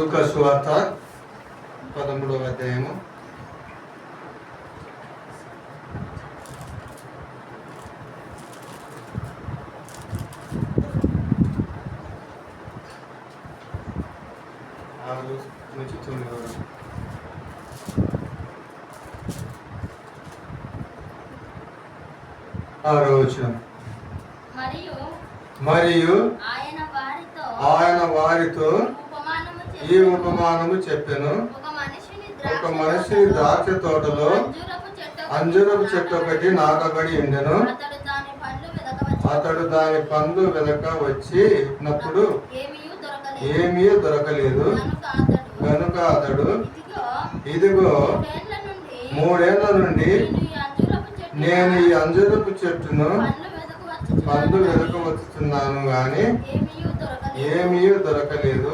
లూకాసు వార్త పదమూడవ అధ్యాయము. ఆరు నుంచి తొమ్మిది వరకు. ఆరో వచనం. మరియు ఆయన వారితో ఆయన వారితో ఉపమానము ఈ. ఉపమానము చెప్పాను. ఒక మనిషి ద్రాక్ష తోటలో అంజూరపు చెట్టు ఒకటి నాటబడి ఉండెను. అతడు దాని పండ్లు వెనక వచ్చినప్పుడు ఏమీ దొరకలేదు. కనుక అతడు ఇదిగో మూడేళ్ళ నుండి నేను ఈ అంజూరపు చెట్టును పండు పండ్లు వెనక వచ్చుతున్నాను దొరకలేదు. ఏమీ దొరకలేదు.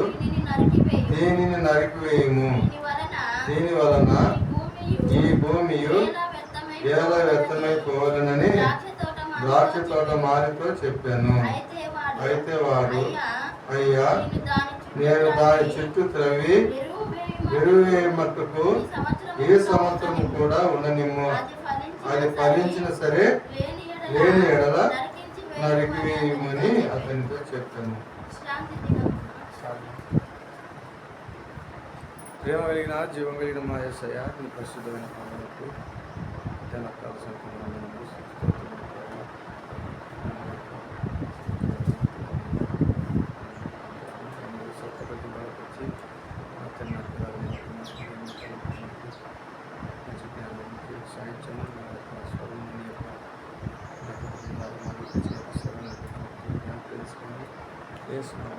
దీనిని నరికివేయము? దీని వలన ఈ భూమియు ఎలా వ్యర్థమై ద్రాక్ష తోట మారితో చెప్పాను. అయితే వాడు అయ్యా నేను దాని చుట్టూ త్రవి. ఎరువే మట్టుకు ఏ సంవత్సరం కూడా ఉండనిమ్ము. అది ఫలించిన సరే లేని ఎడల నరికివేయమని వేయమని అతనితో చెప్పాను. ప్రేమ కలిగిన జీవం కలిగిన మా యేసయ్య నీ పరిశుద్ధమైన పాలనకు కావాల్సిన Amen.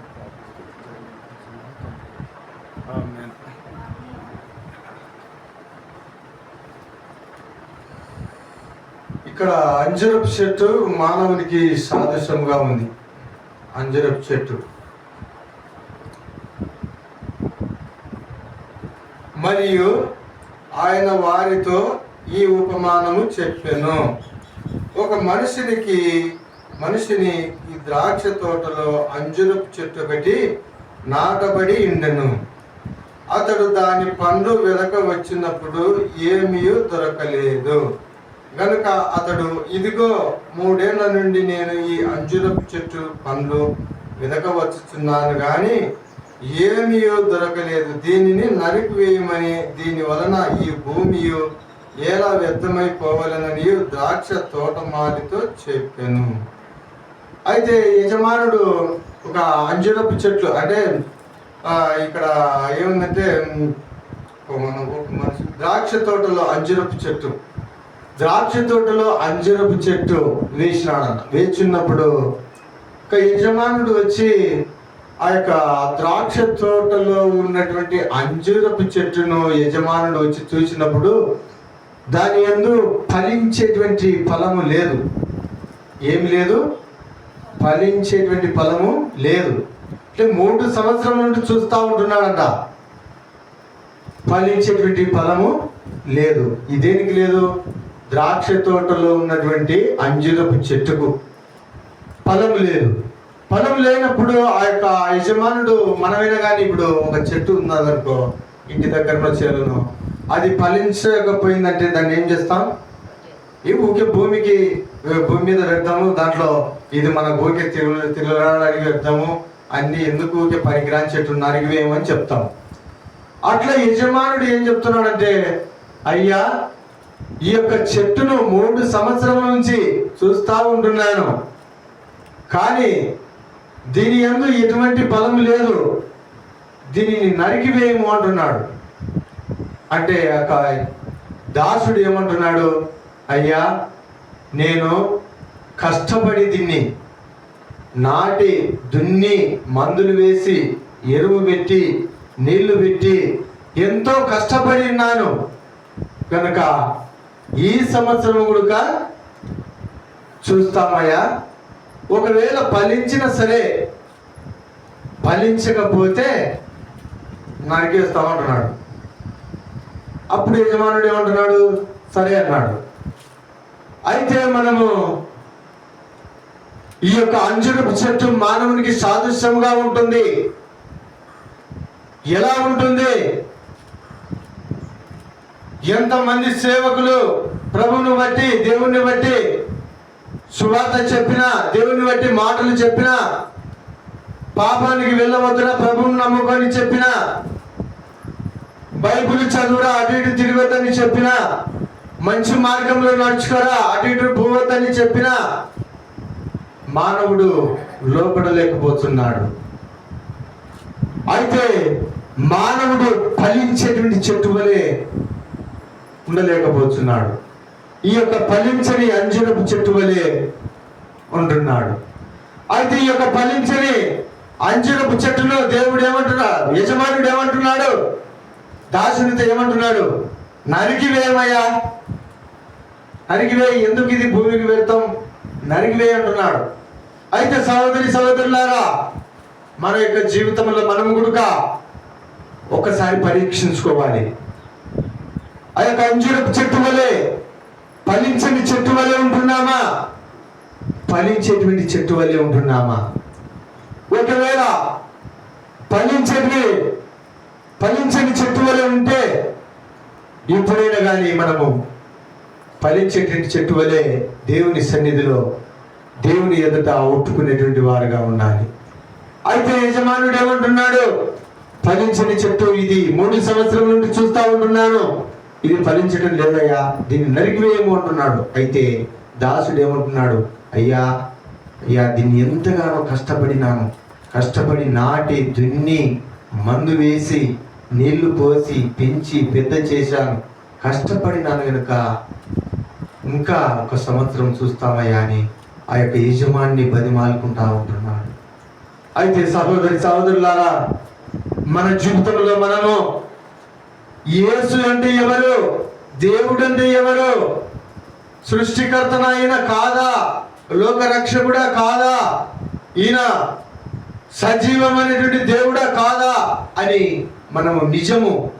ఇక్కడ అంజరపు చెట్టు మానవునికి సాదృశ్యంగా ఉంది. అంజరపు చెట్టు. మరియు ఆయన వారితో ఈ ఉపమానము చెప్పెను. ఒక మనిషినికి మనిషిని ఈ ద్రాక్ష తోటలో అంజురపు చెట్టు ఒకటి నాటబడి ఉండెను. అతడు దాని పండ్లు వెనక వచ్చినప్పుడు ఏమీ దొరకలేదు. గనుక అతడు ఇదిగో మూడేళ్ళ నుండి నేను ఈ అంజురపు చెట్టు పండ్లు వెనకవచ్చుచున్నాను గాని ఏమీయో దొరకలేదు. దీనిని నరికివేయమని దీని వలన ఈ భూమియు ఎలా వ్యర్థమైపోవాలనని ద్రాక్ష తోటమాలితో చెప్పాను. అయితే యజమానుడు ఒక అంజురపు చెట్లు అంటే ఇక్కడ ఏముందంటే మనం మన ద్రాక్ష తోటలో అంజురపు చెట్టు. ద్రాక్ష తోటలో అంజరపు చెట్టు వేసినాడంట వేచున్నప్పుడు ఒక యజమానుడు వచ్చి ఆ యొక్క ద్రాక్ష తోటలో ఉన్నటువంటి అంజూరపు చెట్టును యజమానుడు వచ్చి చూసినప్పుడు దాని యందు ఫలించేటువంటి ఫలము లేదు. ఏమి లేదు? ఫలించేటువంటి ఫలము లేదు. అంటే మూడు సంవత్సరం నుండి చూస్తూ ఉంటున్నాడంట. ఫలించేటువంటి ఫలము లేదు. ఇదేనికి లేదు? ద్రాక్ష తోటలో ఉన్నటువంటి అంజురపు చెట్టుకు ఫలం లేదు. ఫలం లేనప్పుడు ఆ యొక్క యజమానుడు మనమైనా కానీ ఇప్పుడు ఒక చెట్టు ఉన్నదనుకో ఇంటి దగ్గరలో చేరును అది ఫలించకపోయిందంటే దాన్ని ఏం చేస్తాం? ఈ ఊకే భూమికి భూమి మీద పెడతాము దాంట్లో ఇది మన ఊకే తిరుగు తిరగడానికి పెడతాము అన్ని ఎందుకు ఊకే పనికిరాని చెట్టు నరిగివేయమని చెప్తాం. అట్లా యజమానుడు ఏం చెప్తున్నాడంటే అయ్యా ఈ యొక్క చెట్టును మూడు సంవత్సరాల నుంచి చూస్తూ ఉంటున్నాను. కానీ దీని ఎందు ఎటువంటి బలం లేదు. దీనిని నరికివేయము అంటున్నాడు. అంటే ఒక దాసుడు ఏమంటున్నాడు? అయ్యా నేను కష్టపడి దీన్ని నాటి దున్ని మందులు వేసి ఎరువు పెట్టి నీళ్ళు పెట్టి ఎంతో కష్టపడి ఉన్నాను. కనుక ఈ సంవత్సరం కూడా చూస్తామయ్యా ఒకవేళ ఫలించిన సరే ఫలించకపోతే నరికేస్తామంటున్నాడు. అప్పుడు యజమానుడు ఏమంటున్నాడు? సరే అన్నాడు. అయితే మనము ఈ యొక్క అంజురపు చెట్టు మానవునికి సాదృశ్యంగా ఉంటుంది. ఎలా ఉంటుంది? ఎంతమంది సేవకులు ప్రభువుని బట్టి దేవుణ్ణి బట్టి సువార్త చెప్పినా దేవుని బట్టి మాటలు చెప్పినా పాపానికి వెళ్ళవద్దురా ప్రభుని నమ్ముకొని చెప్పినా బైబిల్ చదువురా అటు ఇటు తిరగొద్దని చెప్పినా మంచి మార్గంలో నడుచుకోరా అటు ఇటు పోవద్దని చెప్పినా మానవుడు లోపడలేకపోతున్నాడు. అయితే మానవుడు ఫలించేటువంటి చెట్టు వలె ఉండలేకపోతున్నాడు. ఈ యొక్క ఫలించని అంజనపు చెట్టు వలె ఉంటున్నాడు. అయితే ఈ యొక్క ఫలించని అంజనపు చెట్టులో దేవుడు ఏమంటున్నాడు? యజమానుడు ఏమంటున్నాడు? దాసునితో ఏమంటున్నాడు? నరికివేయమయ్యా. నరికివేయి ఎందుకు ఇది భూమికి వ్యర్థం? నరికివేయి అంటున్నాడు. అయితే సహోదరి సహోదరులారా మన యొక్క జీవితంలో మనం కూడా ఒకసారి పరీక్షించుకోవాలి. ఆ యొక్క అంజురపు చెట్టు వలె ఫలించని చెట్టు వలె ఉంటున్నామా? ఫలించేటువంటి చెట్టు వలె ఉంటున్నామా? ఒకవేళ ఫలించేటివి ఫలించని చెట్టు వలె ఉంటే ఎప్పుడైనా కానీ మనము ఫలించేటువంటి చెట్టు వలె దేవుని సన్నిధిలో దేవుని ఎదుట ఒట్టుకునేటువంటి వారుగా ఉండాలి. అయితే యజమానుడు ఏమంటున్నాడు? ఫలించని చెట్టు ఇది మూడు సంవత్సరం నుండి చూస్తూ ఉంటున్నాను. ఇది ఫలించడం లేదయ్యా దీన్ని నరికివేయము అంటున్నాడు. అయితే దాసుడు ఏమంటున్నాడు? అయ్యా అయ్యా దీన్ని ఎంతగానో కష్టపడినాను. కష్టపడి నాటి దున్ని మందు వేసి నీళ్ళు పోసి పెంచి పెద్ద చేశాను. కష్టపడినాను కనుక ఇంకా ఒక సంవత్సరం చూస్తామయ్యా అని ఆ యొక్క యజమాన్ని బతిమాలుకుంటా ఉంటున్నాడు. అయితే సహోదరి సహోదరులారా మన జీవితంలో మనము యేసు అంటే ఎవరు? దేవుడు అంటే ఎవరు? సృష్టికర్తన కాదా? లోక రక్షకుడా కాదా? ఈయన సజీవమైనటువంటి దేవుడా కాదా? అని మనము నిజము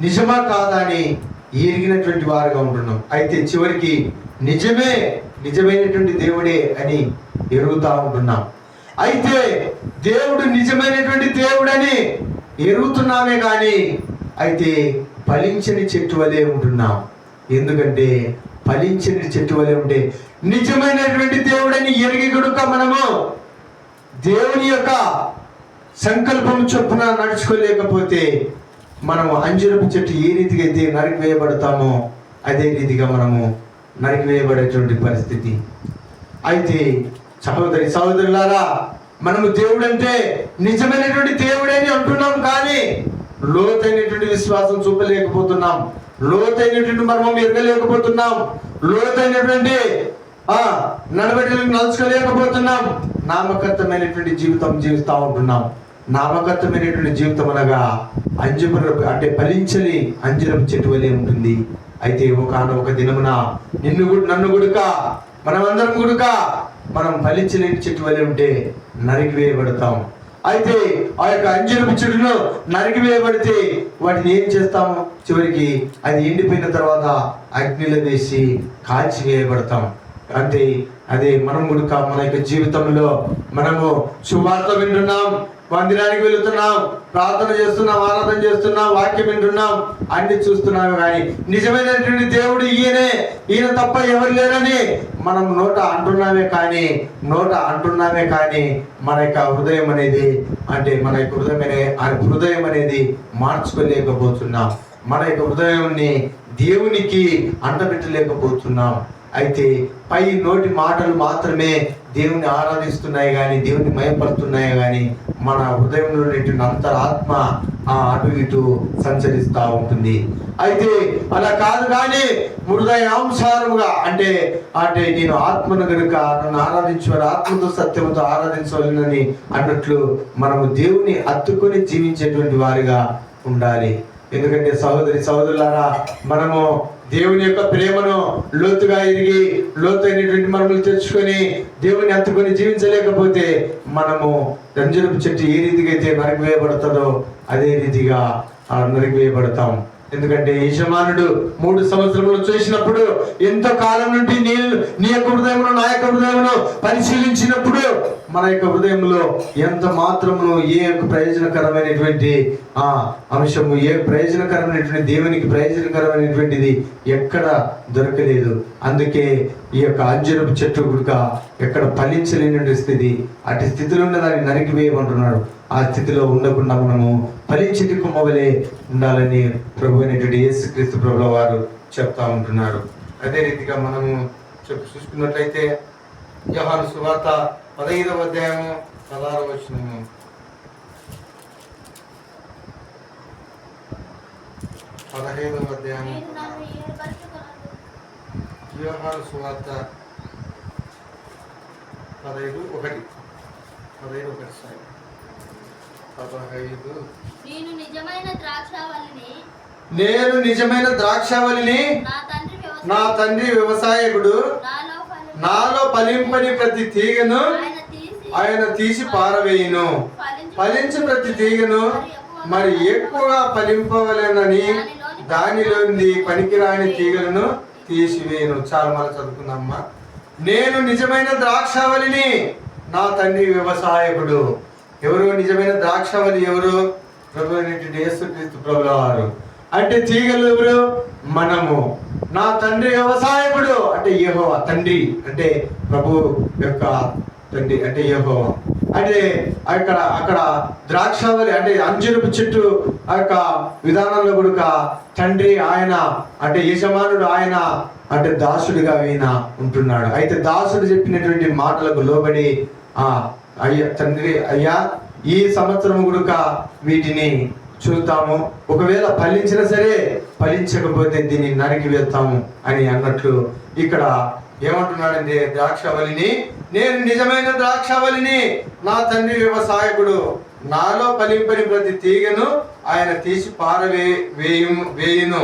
నిజమా కాదా అని ఎరిగినటువంటి వారుగా ఉంటున్నాం. అయితే చివరికి నిజమే నిజమైనటువంటి దేవుడే అని ఎరుగుతా ఉంటున్నాం. అయితే దేవుడు నిజమైనటువంటి దేవుడని ఎరుగుతున్నామే కానీ అయితే ఫలించని చెట్టు వలె ఉంటున్నాం. ఎందుకంటే ఫలించని చెట్టు వలె ఉంటే నిజమైనటువంటి దేవుడని ఎరిగి కొడుక మనము దేవుని యొక్క సంకల్పం చొప్పున నడుచుకోలేకపోతే మనము అంజురపు చెట్టు ఏ రీతిగా అయితే నరికివేయబడతామో అదే రీతిగా మనము నరికివేయబడేటువంటి పరిస్థితి. అయితే సహోదరి సహోదరులారా మనము దేవుడంటే నిజమైనటువంటి దేవుడే అని అంటున్నాం కానీ లోతైనటువంటి విశ్వాసం చూపలేకపోతున్నాం. లోతైనటువంటి మర్మం ఎరగలేకపోతున్నాం. లోతైనటువంటి ఆ నడవడిలకు నలుచుకోలేకపోతున్నాం. నామకర్తమైనటువంటి జీవితం జీవిస్తూ ఉంటున్నాం. నామకర్తమైనటువంటి జీవితం అనగా అంజురపు అంటే ఫలించని అంజరపు చెట్టు వలె ఉంటుంది. అయితే ఒకనొక ఒక దినమున నిన్ను నన్ను గుడుక మనమందరం గుడుక మనం ఫలించలేని చెట్టు వలె ఉంటే నరికి వేయబడతాం. అయితే ఆ యొక్క అంజరపు నరికి నరికివేయబడితే వాటిని ఏం చేస్తాము? చివరికి అది ఎండిపోయిన తర్వాత అగ్నిలో వేసి కాల్చి వేయబడతాం అంటే అదే మనం కూడా మన యొక్క జీవితంలో మనము సువార్త వింటున్నాం. మందిరానికి వెళుతున్నాం ప్రార్థన చేస్తున్నాం ఆరాధన చేస్తున్నాం వాక్యం వింటున్నాం అన్ని చూస్తున్నాం కానీ నిజమైనటువంటి దేవుడు ఈయనే. ఈయన తప్ప ఎవరు లేరని మనం నోట అంటున్నామే కానీ నోట అంటున్నామే కానీ మన యొక్క హృదయం అనేది అంటే మన యొక్క హృదయం అనే హృదయం అనేది మార్చుకోలేకపోతున్నాం. మన యొక్క హృదయాన్ని దేవునికి అంటబెట్టలేకపోతున్నాం. అయితే పై నోటి మాటలు మాత్రమే దేవుని ఆరాధిస్తున్నాయి కానీ దేవుని మయపడుతున్నాయి కానీ మన హృదయంలో ఉన్నటువంటి అంతరాత్మ ఆ అటు ఇటు సంచరిస్తూ ఉంటుంది. అయితే అలా కాదు కానీ హృదయాంసారముగా అంటే అంటే నేను ఆత్మను గనుక నన్ను ఆరాధించేవారు ఆత్మతో సత్యంతో ఆరాధించవలనని అన్నట్లు మనము దేవుని అత్తుకొని జీవించేటువంటి వారిగా ఉండాలి. ఎందుకంటే సహోదరి సహోదరులారా మనము దేవుని యొక్క ప్రేమను లోతుగా ఎరిగి లోతైనటువంటి మనములు తెచ్చుకొని దేవుని అంతుకొని జీవించలేకపోతే మనము రంజనపు చెట్టు ఏ రీతిగా అయితే నరికివేయబడుతుందో అదే రీతిగా ఆ నరికివేయబడతాం ఎందుకంటే యజమానుడు మూడు సంవత్సరములు చూసినప్పుడు ఎంతో కాలం నుండి నీ నీ యొక్క హృదయమును నా యొక్క హృదయమును పరిశీలించినప్పుడు మన యొక్క హృదయంలో ఎంత మాత్రమును ఏ యొక్క ప్రయోజనకరమైనటువంటి ఆ అంశము ఏ ప్రయోజనకరమైనటువంటి దేవునికి ప్రయోజనకరమైనటువంటిది ఎక్కడ దొరకలేదు. అందుకే ఈ యొక్క అంజనపు చెట్టు గుడుక ఎక్కడ ఫలించలేని స్థితి. అటు స్థితిలో ఉన్న దాన్ని నరికివేయమంటున్నాడు ఆ స్థితిలో ఉండకుండా మనము ఫలించటి కుమ్మవలే ఉండాలని ప్రభు అయినటువంటి యేసుక్రీస్తు ప్రభుల వారు చెప్తా ఉంటున్నారు. అదే రీతిగా మనము చెప్పు చూసుకున్నట్లయితే యోహాను సువార్త పదహైదవ అధ్యాయము పదహారవ వచనము. పదహైదవ అధ్యాయము. యోహాను సువార్త పదహైదు ఒకటి. పదహైదు ఒకటి సార్. పదహైదు. నేను నిజమైన ద్రాక్షావల్లిని నేను నిజమైన ద్రాక్షావళిని నా తండ్రి వ్యవసాయం- నా తండ్రి వ్యవసాయకుడు. నాలో ఫలింపని ప్రతి తీగను ఆయన తీసి పారవేయును. ఫలించి- ప్రతి తీగను మరి ఎక్కువగా ఫలింపవలెనని దానిలోని పనికిరాని తీగలను తీసివేయను. చాలా మళ్ళీ చదువుకుందమ్మా నేను నిజమైన ద్రాక్షావళిని నా తండ్రి వ్యవసాయకుడు. ఎవరు నిజమైన ద్రాక్షావళి ఎవరు? ప్రభు యేసుక్రీస్తు ప్రభుల వారు అంటే తీగలు ఎవరు? మనము. నా తండ్రి వ్యవసాయకుడు అంటే యెహోవా తండ్రి. అంటే ప్రభు యొక్క తండ్రి అంటే యెహోవా. అంటే అక్కడ అక్కడ ద్రాక్షావళి అంటే అంజనపు చెట్టు ఆ యొక్క విధానంలో కూడా తండ్రి ఆయన అంటే యజమానుడు ఆయన అంటే దాసుడిగా ఈయన ఉంటున్నాడు. అయితే దాసుడు చెప్పినటువంటి మాటలకు లోబడి ఆ అయ్యా తండ్రి అయ్యా ఈ సంవత్సరం గుడుక వీటిని చూస్తాము ఒకవేళ ఫలించినా సరే ఫలించకపోతే దీన్ని నరికి వేస్తాము అని అన్నట్లు ఇక్కడ ఏమంటున్నాడంటే ద్రాక్షవల్లిని నేను నిజమైన ద్రాక్షవల్లిని నా తండ్రి వ్యవసాయకుడు. నాలో ఫలింపని ప్రతి తీగను ఆయన తీసి పారవే వేయు వేయును.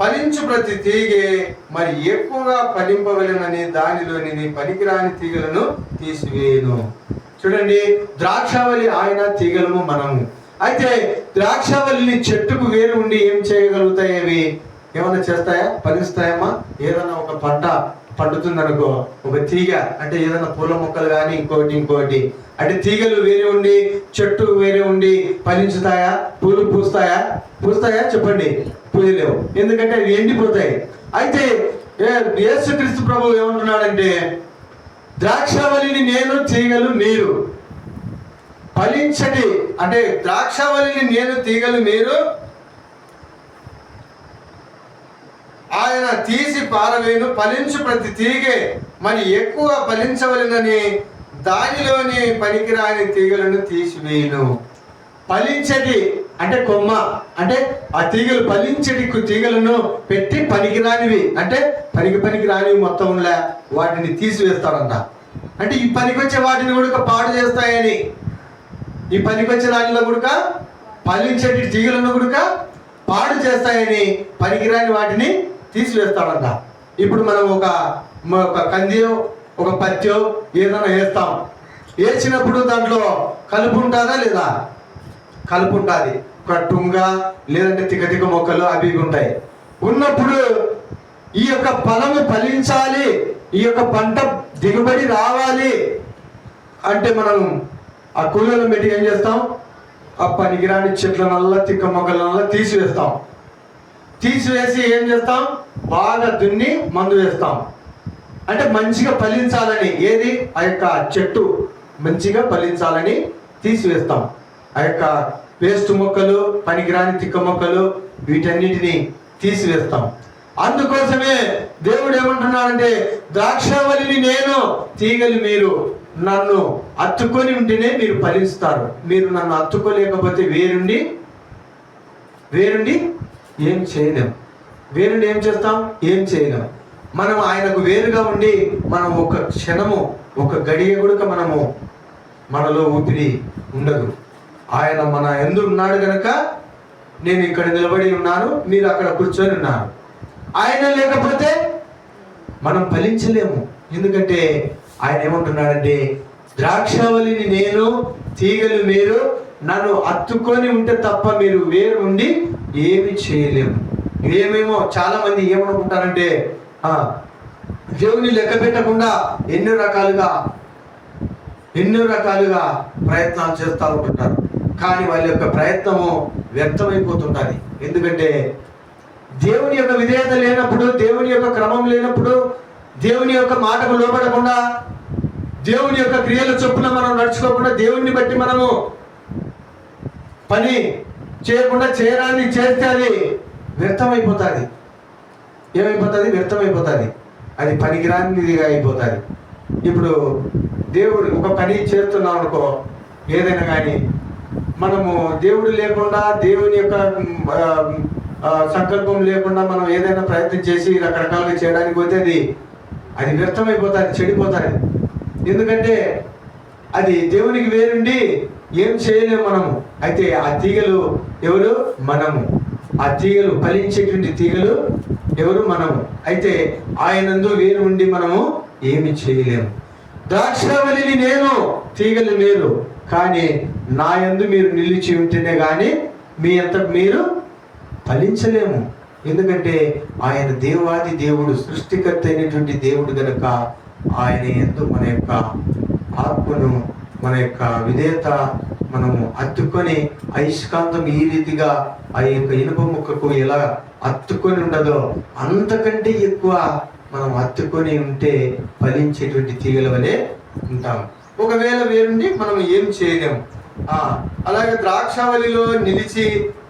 ఫలించు ప్రతి తీగే మరి ఎక్కువగా ఫలింపవలనని దానిలోని పనికిరాని తీగలను తీసివేయును. చూడండి ద్రాక్షావళి ఆయన తీగలము మనము. అయితే ద్రాక్షావళిని చెట్టుకు వేరు ఉండి ఏం చేయగలుగుతాయి అవి ఏమైనా చేస్తాయా? ఫలిస్తాయమ్మా ఏదైనా ఒక పంట పండుతుంది అనుకో ఒక తీగ అంటే ఏదైనా పూల మొక్కలు కానీ ఇంకోటి ఇంకోటి. అంటే తీగలు వేరే ఉండి చెట్టు వేరే ఉండి ఫలించుతాయా పూలు పూస్తాయా? పూస్తాయా? చెప్పండి. పూయలేవు. ఎందుకంటే అవి ఎండిపోతాయి. అయితే ఏ- యేసుక్రీస్తు ప్రభు ఏమంటున్నాడంటే ద్రాక్షావళిని నేను తీగలు మీరు ఫలించటి అంటే ద్రాక్షవల్లిని నేను తీగలు మీరు ఆయన తీసి పారవేను ఫలించు ప్రతి తీగే మరి ఎక్కువ ఫలించవలెనని దానిలోని పనికిరాని తీగలను తీసివేయను ఫలించటి అంటే కొమ్మ అంటే ఆ తీగలు ఫలించటి తీగలను పెట్టి పనికిరానివి. అంటే పనికి పనికి రానివి వాటిని తీసివేస్తారంట. అంటే ఈ పనికొచ్చే వాటిని కూడా పాడు చేస్తాయని. ఈ పనికొచ్చే దానిలో కూడా ఫలించేటి తీగలను కూడా పాడు చేస్తాయని పనికిరాని వాటిని తీసివేస్తాడంట. ఇప్పుడు మనం ఒక ఒక కందియో ఒక పత్యో ఏదైనా వేస్తాం. వేసినప్పుడు దాంట్లో కలుపు ఉంటుందా లేదా? కలుపు ఉంటుంది ఒక టుంగ లేదంటే తిక్క మొక్కలు అవి ఉంటాయి. ఉన్నప్పుడు ఈ యొక్క ఫలము ఫలించాలి. ఈ యొక్క పంట దిగుబడి రావాలి. అంటే మనం ఆ కూలీలను పెట్టి ఏం చేస్తాం? ఆ పనికిరాని చెట్ల నల్ల తిక్క మొక్కలనల్లా తీసివేస్తాం. తీసివేసి ఏం చేస్తాం? బాగా దున్ని మందు వేస్తాం. అంటే మంచిగా ఫలించాలని ఏది? ఆ యొక్క చెట్టు మంచిగా ఫలించాలని తీసివేస్తాం. ఆ యొక్క పేస్ట్ మొక్కలు పనికిరాని తిక్క మొక్కలు వీటన్నిటిని తీసివేస్తాం. అందుకోసమే దేవుడు ఏమంటున్నాడంటే ద్రాక్షావళిని నేను తీగలు మీరు నన్ను అత్తుకొని ఉంటేనే మీరు ఫలిస్తారు. మీరు నన్ను అత్తుకోలేకపోతే వేరుండి వేరుండి ఏం చేయలేం. వేరుండి ఏం చేస్తాం? ఏం చేయలేం. మనం ఆయనకు వేరుగా ఉండి మనం ఒక క్షణము ఒక గడియ కూడా మనము మనలో ఊపిరి ఉండదు. ఆయన మన ఎందు ఉన్నాడు కనుక నేను ఇక్కడ నిలబడి ఉన్నాను మీరు అక్కడ కూర్చొని ఉన్నారు. ఆయన లేకపోతే మనం ఫలించలేము. ఎందుకంటే ఆయన ఏమంటున్నాడంటే ద్రాక్షావళిని నేను తీగలు మీరు నన్ను అత్తుకొని ఉంటే తప్ప మీరు వేరు ఉండి ఏమి చేయలేము. ఏమేమో చాలా మంది ఏమనుకుంటారంటే దేవుని లెక్క పెట్టకుండా ఎన్నో రకాలుగా ఎన్నో రకాలుగా ప్రయత్నాలు చేస్తూ ఉంటుంటారు కానీ వాళ్ళ యొక్క ప్రయత్నము వ్యర్థమైపోతుంటుంది. ఎందుకంటే దేవుని యొక్క విధేయత లేనప్పుడు దేవుని యొక్క క్రమం లేనప్పుడు దేవుని యొక్క మాటకు లోపడకుండా దేవుని యొక్క క్రియల చొప్పున మనం నడుచుకోకుండా దేవుణ్ణి బట్టి మనము పని చేయకుండా చేయడానికి చేస్తే అది వ్యర్థమైపోతుంది. ఏమైపోతుంది? వ్యర్థమైపోతుంది. అది పనికిరానిదిగా అయిపోతుంది. ఇప్పుడు దేవుడు ఒక పని చేస్తున్నాం అనుకో ఏదైనా కానీ మనము దేవుడు లేకుండా దేవుని యొక్క సంకల్పం లేకుండా మనం ఏదైనా ప్రయత్నం చేసి రకరకాలుగా చేయడానికి పోతే అది అది వ్యర్థమైపోతుంది చెడిపోతుంది. ఎందుకంటే అది దేవునికి వేరుండి ఏం చేయలేము మనము. అయితే ఆ తీగలు ఎవరు? మనము. ఆ తీగలు ఫలించేటువంటి తీగలు ఎవరు? మనము. అయితే ఆయనందు వేరు ఉండి మనము ఏమి చేయలేము ద్రాక్షవల్లిని నేను తీగలు మీరు కానీ నా యందు మీరు నిలిచి ఉంటేనే కానీ మీ అంత మీరు ఫలించలేము. ఎందుకంటే ఆయన దేవాది దేవుడు సృష్టికర్త అయినటువంటి దేవుడు గనుక ఆయన ఎందు మన యొక్క ఆత్మను మన యొక్క విధేయత మనము అత్తుకొని అయస్కాంతం ఈ రీతిగా ఆ యొక్క ఇనుప ముక్కకు ఎలా అత్తుకొని ఉండదో అంతకంటే ఎక్కువ మనం అత్తుకొని ఉంటే ఫలించేటువంటి తీగల వలె ఉంటాం. ఒకవేళ వేరుండి మనం ఏం చేయలేము అలాగే ద్రాక్షావళిలో నిలిచి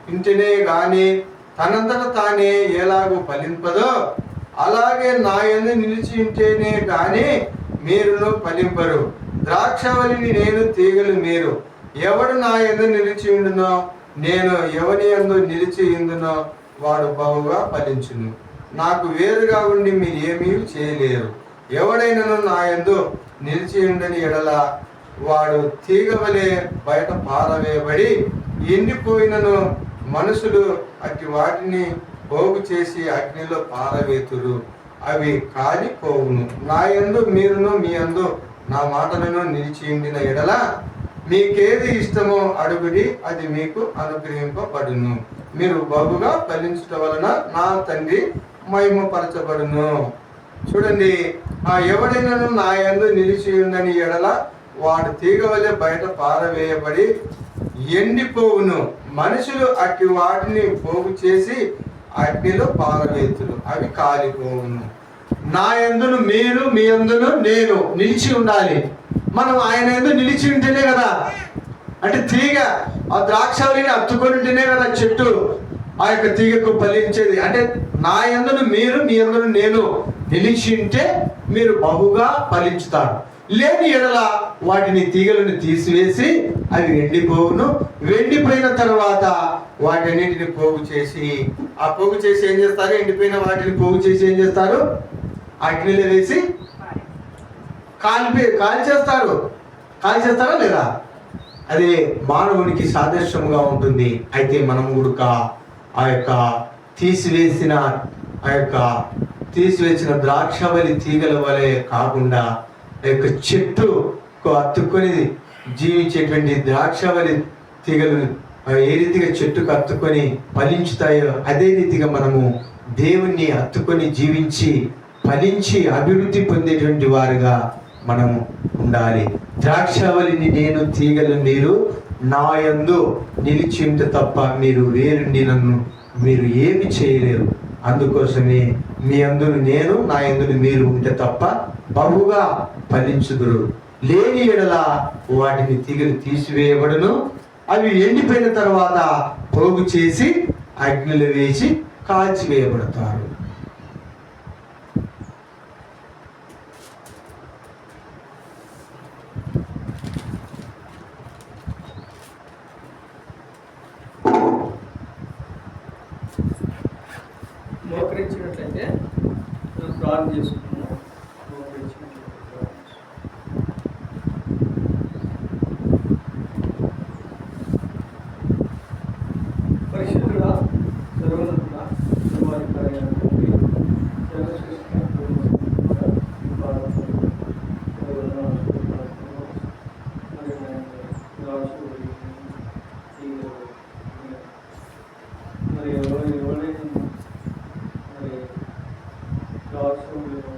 ఇంటినే గాని తనంతట తానే ఎలాగో ఫలింపదో అలాగే నా నిలిచి ఉంటేనే గాని మీరును ఫలింపరు. ద్రాక్షవలిని నేను తీగలు మీరు. ఎవడు నా యందు నిలిచి ఉండునో నేను ఎవని ఎందు నిలిచి ఉండునో వాడు బహుగా ఫలించును. నాకు వేరుగా ఉండి మీరు ఏమీ చేయలేరు. ఎవడైనను నా యందు నిలిచి ఉండని ఎడల వాడు తీగవలే బయట పారవేయబడి ఎండిపోయినను మనుషులు అట్టి వాటిని పోగు చేసి అగ్నిలో పారవేతురు. అవి కాలిపోవును. నా యందు మీరును మీ యందు నా మాటలను నిలిచిండిన ఎడల మీకేది ఇష్టమో అడుగుడి అది మీకు అనుగ్రహింపబడును. మీరు బహుగా ఫలించుట వలన నా తండ్రి మహిమపరచబడును చూడండి ఆ ఎవడైనను నా యందు నిలిచి ఉందని ఎడల వాడు తీగ వలె బయట పారవేయబడి ఎండిపోవును. మనుషులు అట్టి వాటిని పోగు చేసి అగ్నిలో పారవేతులు అవి కాలిపోవును. నా ఎందును మీరు మీ ఎందును నేను నిలిచి ఉండాలి. మనం ఆయన ఎందు నిలిచి ఉంటేనే కదా. అంటే తీగ ఆ ద్రాక్షావళిని అత్తుకొని ఉంటేనే కదా చెట్టు. ఆ యొక్క తీగకు ఫలించేది. అంటే నా ఎందును మీరు మీ ఎందును నేను నిలిచి ఉంటే మీరు బహుగా ఫలించుతారు. లేని ఎడల వాటిని తీగలను తీసివేసి అవి ఎండిపోవును. ఎండిపోయిన తర్వాత వాటన్నిటిని పోగు చేసి ఆ పోగు చేసి ఏం చేస్తారు? ఎండిపోయిన వాటిని పోగు చేసి ఏం చేస్తారు? అగ్నిలో వేసి కాల్పి కాల్చేస్తారు. కాల్ చేస్తారా లేదా? అది మానవునికి సాదృశ్యంగా ఉంటుంది. అయితే మనం కూడా ఆ యొక్క తీసివేసిన ఆ యొక్క తీసివేసిన ద్రాక్షవలి తీగల వలె కాకుండా ఆ యొక్క చెట్టుకు అత్తుకొని జీవించేటువంటి ద్రాక్షవలి తీగలు ఏ రీతిగా చెట్టుకు అత్తుకొని ఫలించుతాయో అదే రీతిగా మనము దేవుణ్ణి అత్తుకొని జీవించి ఫలించి అభివృద్ధి పొందేటువంటి వారుగా మనము ఉండాలి. ద్రాక్షవల్లిని నేను తీగలు నీరు నా యందు నిలిచి ఉంటే తప్ప మీరు వేరుండి నన్ను. మీరు ఏమి చేయలేరు. అందుకోసమే మీ అందును నేను నా ఎందును మీరు ఉంటే తప్ప బహుగా ఫలించుదురు. లేని ఎడల వాటిని తీగలు తీసివేయబడును. అవి ఎండిపోయిన తర్వాత పోగు చేసి అగ్నిలో వేసి కాల్చివేయబడతారు. మనం ஒரு